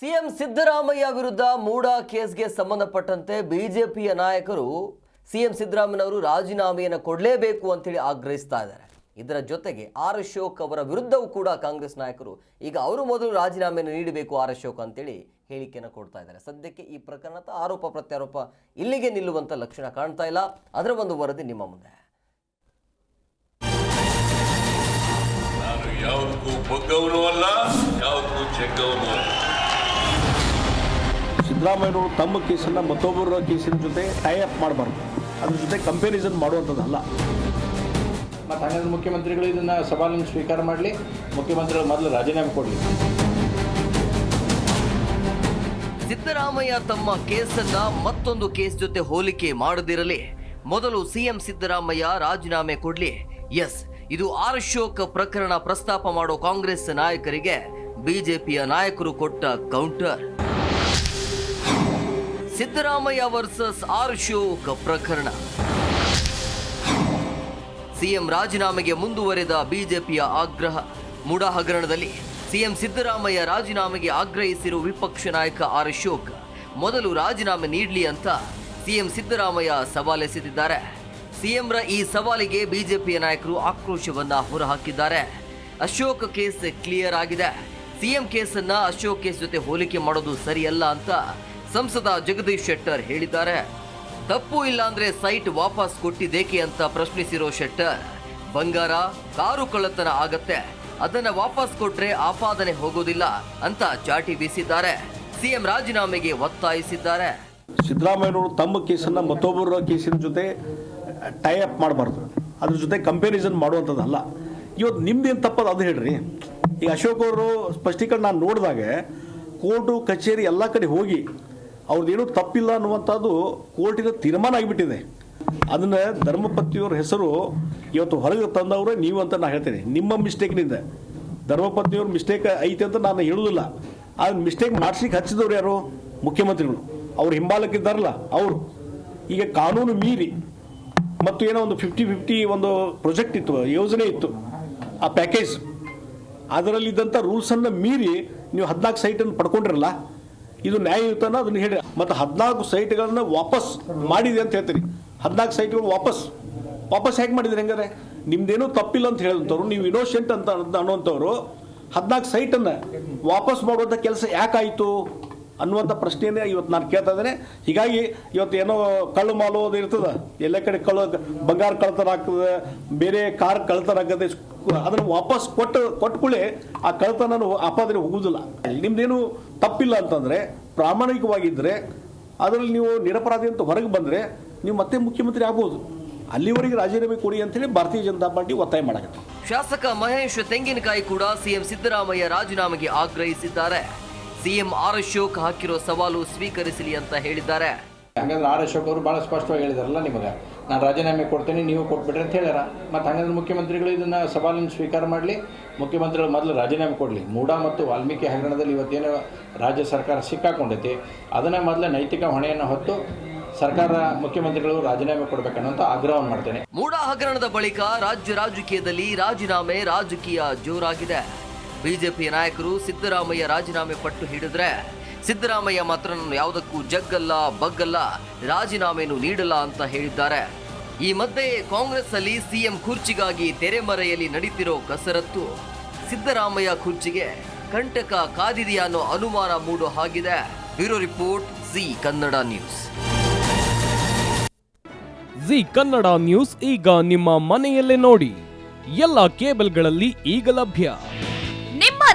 CM Siddaramaiah ವಿರುದ್ಧ ಮೂಡ ಕೇಸ್ಗೆ ಸಂಬಂಧಪಟ್ಟಂತೆ ಬಿಜೆಪಿಯ ನಾಯಕರು ಸಿಎಂ ಸಿದ್ದರಾಮಯ್ಯನವರು ರಾಜೀನಾಮೆಯನ್ನು ಕೊಡಲೇಬೇಕು ಅಂತೇಳಿ ಆಗ್ರಹಿಸ್ತಾ ಇದ್ದಾರೆ. ಇದರ ಜೊತೆಗೆ ಆರ್ ಅಶೋಕ್ ಅವರ ವಿರುದ್ಧವೂ ಕೂಡ ಕಾಂಗ್ರೆಸ್ ನಾಯಕರು ಈಗ ಅವರು ಮೊದಲು ರಾಜೀನಾಮೆಯನ್ನು ನೀಡಬೇಕು ಆರ್ ಅಶೋಕ್ ಅಂತೇಳಿ ಹೇಳಿಕೆಯನ್ನು ಕೊಡ್ತಾ ಇದ್ದಾರೆ. ಸದ್ಯಕ್ಕೆ ಈ ಪ್ರಕರಣದ ಆರೋಪ ಪ್ರತ್ಯಾರೋಪ ಇಲ್ಲಿಗೆ ನಿಲ್ಲುವಂಥ ಲಕ್ಷಣ ಕಾಣ್ತಾ ಇಲ್ಲ. ಅದರ ಒಂದು ವರದಿ ನಿಮ್ಮ ಮುಂದೆ. ಯಾವುದಕ್ಕೂ ಬಗ್ಗವನು ಅಲ್ಲ, ಯಾವುದಕ್ಕೂ ಅಲ್ಲ. ಸಿದ್ದರಾಮಯ್ಯನವರು ತಮ್ಮ ಕೇಸನ್ನು ಮತ್ತೊಬ್ಬರ ಕೇಸಿನ ಜೊತೆ ಟೈ ಅಪ್ ಮಾಡಬಾರ್ದು. ಅದ್ರ ಜೊತೆ ಕಂಪ್ಯಾರಿಸನ್ ಮಾಡುವಂಥದ್ದಲ್ಲ. ಮತ್ತು ಹಾಗಾದ್ರೆ ಮುಖ್ಯಮಂತ್ರಿಗಳು ಇದನ್ನು ಸವಾಲನ್ನು ಸ್ವೀಕಾರ ಮಾಡಲಿ ಮುಖ್ಯಮಂತ್ರಿಗಳು ಮೊದಲು ರಾಜೀನಾಮೆ ಕೊಡಲಿ. ಸಿದ್ದರಾಮಯ್ಯ ತಮ್ಮ ಕೇಸನ್ನ ಮತ್ತೊಂದು ಕೇಸ್ ಜೊತೆ ಹೋಲಿಕೆ ಮಾಡದಿರಲಿ. ಮೊದಲು ಸಿಎಂ ಸಿದ್ದರಾಮಯ್ಯ ರಾಜೀನಾಮೆ ಕೊಡ್ಲಿ. ಎಸ್ ಇದು ಆರ್ ಶೋಕ್ ಪ್ರಕರಣ ಪ್ರಸ್ತಾಪ ಮಾಡೋ ಕಾಂಗ್ರೆಸ್ ನಾಯಕರಿಗೆ ಬಿಜೆಪಿಯ ನಾಯಕರು ಕೊಟ್ಟ counter Siddaramaiah versus R Ashok ಪ್ರಕರಣ. ಸಿಎಂ ರಾಜೀನಾಮೆಗೆ ಮುಂದುವರೆದ ಬಿಜೆಪಿಯ ಆಗ್ರಹ. ಮೂಡ ಹಗರಣದಲ್ಲಿ ಸಿಎಂ ಸಿದ್ದರಾಮಯ್ಯ ರಾಜೀನಾಮೆಗೆ ಆಗ್ರಹಿಸಿರುವ ವಿಪಕ್ಷ ನಾಯಕ ಆರ್ ಅಶೋಕ್ ಮೊದಲು ರಾಜೀನಾಮೆ ನೀಡಲಿ ಅಂತ ಸಿಎಂ ಸಿದ್ದರಾಮಯ್ಯ ಸವಾಲೆಸೆದಿದ್ದಾರೆ ಸಿಎಂರ ಈ ಸವಾಲಿಗೆ ಬಿಜೆಪಿಯ ನಾಯಕರು ಆಕ್ರೋಶವನ್ನ ಹೊರಹಾಕಿದ್ದಾರೆ. ಅಶೋಕ್ ಕೇಸ್ ಕ್ಲಿಯರ್ ಆಗಿದೆ. ಸಿಎಂ ಕೇಸನ್ನ ಅಶೋಕ್ ಕೇಸ್ ಜೊತೆ ಹೋಲಿಕೆ ಮಾಡೋದು ಸರಿಯಲ್ಲ ಅಂತ ಸಂಸದ ಜಗದೀಶ್ ಶೆಟ್ಟರ್ ಹೇಳಿದ್ದಾರೆ. ತಪ್ಪು ಇಲ್ಲ ಅಂದ್ರೆ ಸೈಟ್ ವಾಪಸ್ ಕೊಟ್ಟಿದ್ದೇಕೆ ಅಂತ ಪ್ರಶ್ನಿಸಿರೋ ಶೆಟ್ಟರ್. ಬಂಗಾರ, ಕಾರು ಕಳ್ಳತನ ಆಗತ್ತೆ. ಅದನ್ನ ವಾಪಸ್ ಕೊಟ್ರೆ ಆಪಾದನೆ ಹೋಗೋದಿಲ್ಲ ಅಂತ ಚಾಟಿ ಬೀಸಿದ್ದಾರೆ. ಸಿಎಂ ರಾಜೀನಾಮೆಗೆ ಒತ್ತಾಯಿಸಿದ್ದಾರೆ. ಸಿದ್ದರಾಮಯ್ಯನವರು ತಮ್ಮ ಕೇಸನ್ನ ಮತ್ತೊಬ್ಬರ ಕೇಸಿನ ಜೊತೆ ಟೈ ಅಪ್ ಮಾಡಬಾರ್ದು. ಅದ್ರ ಜೊತೆ ಕಂಪ್ಯಾರಿಸನ್ ಮಾಡುವಂಥದ್ದಲ್ಲ. ಇವತ್ತು ನಿಮ್ದೇನು ತಪ್ಪದು ಅದು ಹೇಳ್ರಿ. ಈಗ ಅಶೋಕ್ ಅವರು ಸ್ಪಷ್ಟೀಕರಣ ನಾನು ನೋಡಿದಾಗ, ಕೋರ್ಟು, ಕಚೇರಿ ಎಲ್ಲ ಕಡೆ ಹೋಗಿ ಅವ್ರದ್ದೇನು ತಪ್ಪಿಲ್ಲ ಅನ್ನುವಂಥದ್ದು ಕೋರ್ಟಿನ ತೀರ್ಮಾನ ಆಗಿಬಿಟ್ಟಿದೆ. ಅದನ್ನು ಧರ್ಮಪತ್ನಿಯವ್ರ ಹೆಸರು ಇವತ್ತು ಹೊರಗೆ ತಂದವ್ರೆ ನೀವು ಅಂತ ನಾನು ಹೇಳ್ತೇನೆ. ನಿಮ್ಮ ಮಿಸ್ಟೇಕ್ನಿಂದ. ಧರ್ಮಪತ್ನಿಯವ್ರ ಮಿಸ್ಟೇಕ್ ಐತೆ ಅಂತ ನಾನು ಹೇಳುವುದಿಲ್ಲ ಆ ಮಿಸ್ಟೇಕ್ ಮಾಡಿಸ್ಲಿಕ್ಕೆ ಹಚ್ಚಿದವ್ರು ಯಾರು? ಮುಖ್ಯಮಂತ್ರಿಗಳು. ಅವ್ರು ಹಿಂಬಾಲಕ್ಕಿದ್ದಾರಲ್ಲ ಅವರು. ಈಗ ಕಾನೂನು ಮೀರಿ ಮತ್ತು ಏನೋ ಒಂದು ಫಿಫ್ಟಿ ಫಿಫ್ಟಿ ಒಂದು ಪ್ರೊಜೆಕ್ಟ್ ಇತ್ತು, ಯೋಜನೆ ಇತ್ತು, ಆ ಪ್ಯಾಕೇಜ್ ಅದರಲ್ಲಿದ್ದಂಥ ರೂಲ್ಸನ್ನು ಮೀರಿ ನೀವು ಹದಿನಾಲ್ಕು ಸೈಟನ್ನು ಪಡ್ಕೊಂಡಿರಲ್ಲ ಇದು ನ್ಯಾಯಯುತನ, ಅದನ್ನು ಹೇಳಿ. ಮತ್ತು ಹದಿನಾಲ್ಕು ಸೈಟ್ಗಳನ್ನ ವಾಪಸ್ ಮಾಡಿದೆ ಅಂತ ಹೇಳ್ತೀರಿ ಹದಿನಾಲ್ಕು ಸೈಟ್ಗಳು ವಾಪಸ್. ವಾಪಸ್ ಹೇಗೆ ಮಾಡಿದ್ರಿ ಹೆಂಗಾರೆ? ನಿಮ್ದೇನೂ ತಪ್ಪಿಲ್ಲ ಅಂತ ಹೇಳಿದಂಥವ್ರು ನೀವು ಇನೋಷೆಂಟ್ ಅಂತ ಅನ್ನುವಂಥವ್ರು, ಹದಿನಾಲ್ಕು ಸೈಟನ್ನು ವಾಪಸ್ ಮಾಡುವಂಥ ಕೆಲಸ ಯಾಕಾಯಿತು ಅನ್ನುವಂಥ ಪ್ರಶ್ನೆಯೇ ಇವತ್ತು ನಾನು ಕೇಳ್ತಾ ಇದ್ದೇನೆ. ಹೀಗಾಗಿ ಇವತ್ತು ಏನೋ ಕಳ್ಳು ಮಾಲು ಅದು ಇರ್ತದೆ. ಎಲ್ಲ ಕಡೆ ಕಳ್ಳು, ಬಂಗಾರ ಕಳ್ತನ ಆಗ್ತದೆ, ಬೇರೆ ಕಾರ್ ಕಳ್ತನ ಆಗದೆ ಅದನ್ನು ವಾಪಸ್ ಕೊಟ್ಟು ಕೊಟ್ಕೊಳ್ಳಿ ಆ ಕಳ್ತನ ಆಪಾದನೆ ಹೋಗುವುದಿಲ್ಲ. ನಿಮ್ದೇನು ತಪ್ಪಿಲ್ಲ ಅಂತಂದರೆ ಪ್ರಾಮಾಣಿಕವಾಗಿದ್ದರೆ ಅದರಲ್ಲಿ ನೀವು ನಿರಪರಾಧಿ ಅಂತ ಹೊರಗೆ ಬಂದರೆ ನೀವು ಮತ್ತೆ ಮುಖ್ಯಮಂತ್ರಿ ಆಗ್ಬೋದು. ಅಲ್ಲಿವರೆಗೆ ರಾಜೀನಾಮೆ ಕೊಡಿ ಅಂತೇಳಿ ಭಾರತೀಯ ಜನತಾ ಪಾರ್ಟಿ ಒತ್ತಾಯ ಮಾಡಿದೆ ಶಾಸಕ ಮಹೇಶ್ ತೆಂಗಿನಕಾಯಿ ಕೂಡ ಸಿಎಂ ಸಿದ್ದರಾಮಯ್ಯ ರಾಜೀನಾಮೆಗೆ ಆಗ್ರಹಿಸಿದ್ದಾರೆ. ಸಿಎಂ ಆರ್ ಅಶೋಕ್ ಹಾಕಿರೋ ಸವಾಲು ಸ್ವೀಕರಿಸಲಿ ಅಂತ ಹೇಳಿದ್ದಾರೆ. ಹಾಗಾದ್ರೆ ಆರ್ ಅಶೋಕ್ ಅವರು ಬಹಳ ಸ್ಪಷ್ಟವಾಗಿ ಹೇಳಿದಾರಲ್ಲ ನಿಮಗೆ. ನಾನು ರಾಜೀನಾಮೆ ಕೊಡ್ತೀನಿ, ನೀವು ಕೊಟ್ಬಿಡ್ರಿ ಅಂತ ಹೇಳ್ಯಾರ. ಮತ್ತು ಹಂಗಂದ್ರೆ ಮುಖ್ಯಮಂತ್ರಿಗಳು ಇದನ್ನು ಸವಾಲನ್ನು ಸ್ವೀಕಾರ ಮಾಡಲಿ. ಮುಖ್ಯಮಂತ್ರಿಗಳು ಮೊದಲು ರಾಜೀನಾಮೆ ಕೊಡಲಿ. ಮೂಡಾ ಮತ್ತು ವಾಲ್ಮೀಕಿ ಹಗರಣದಲ್ಲಿ ಇವತ್ತೇನು ರಾಜ್ಯ ಸರ್ಕಾರ ಸಿಕ್ಕಾಕೊಂಡೈತಿ ಅದನ್ನು ಮೊದಲು ನೈತಿಕ ಹೊಣೆಯನ್ನು ಹೊತ್ತು ಸರ್ಕಾರ ಮುಖ್ಯಮಂತ್ರಿಗಳು ರಾಜೀನಾಮೆ ಕೊಡಬೇಕನ್ನೋಂಥ ಆಗ್ರಹವನ್ನು ಮಾಡ್ತೇನೆ. ಮೂಡಾ ಹಗರಣದ ಬಳಿಕ ರಾಜ್ಯ ರಾಜಕೀಯದಲ್ಲಿ ರಾಜೀನಾಮೆ ರಾಜಕೀಯ ಜೋರಾಗಿದೆ. ಬಿಜೆಪಿ ನಾಯಕರು ಸಿದ್ದರಾಮಯ್ಯ ರಾಜೀನಾಮೆ ಪಟ್ಟು ಹಿಡಿದ್ರೆ ಸಿದ್ದರಾಮಯ್ಯ ಮಾತ್ರ ನಾನು ಯಾವುದಕ್ಕೂ ಜಗ್ಗಲ್ಲ, ಬಗ್ಗಲ್ಲ ರಾಜೀನಾಮೆಯನ್ನು ನೀಡಲ್ಲ ಅಂತ ಹೇಳಿದ್ದಾರೆ. ಈ ಮಧ್ಯೆ ಕಾಂಗ್ರೆಸ್ ಅಲ್ಲಿ ಸಿಎಂ ಕುರ್ಚಿಗಾಗಿ ತೆರೆಮರೆಯಲ್ಲಿ ನಡೀತಿರೋ ಕಸರತ್ತು, ಸಿದ್ದರಾಮಯ್ಯ ಕುರ್ಚಿಗೆ ಕಂಟಕ ಕಾದಿದೆಯಾ ಅನ್ನೋ ಅನುಮಾನ ಮೂಡೋ ಹಾಗಿದೆ. Bureau report Zee Kannada news. Zee Kannada news ಈಗ ನಿಮ್ಮ ಮನೆಯಲ್ಲೇ ನೋಡಿ. ಎಲ್ಲ ಕೇಬಲ್ಗಳಲ್ಲಿ ಈಗ ಲಭ್ಯ.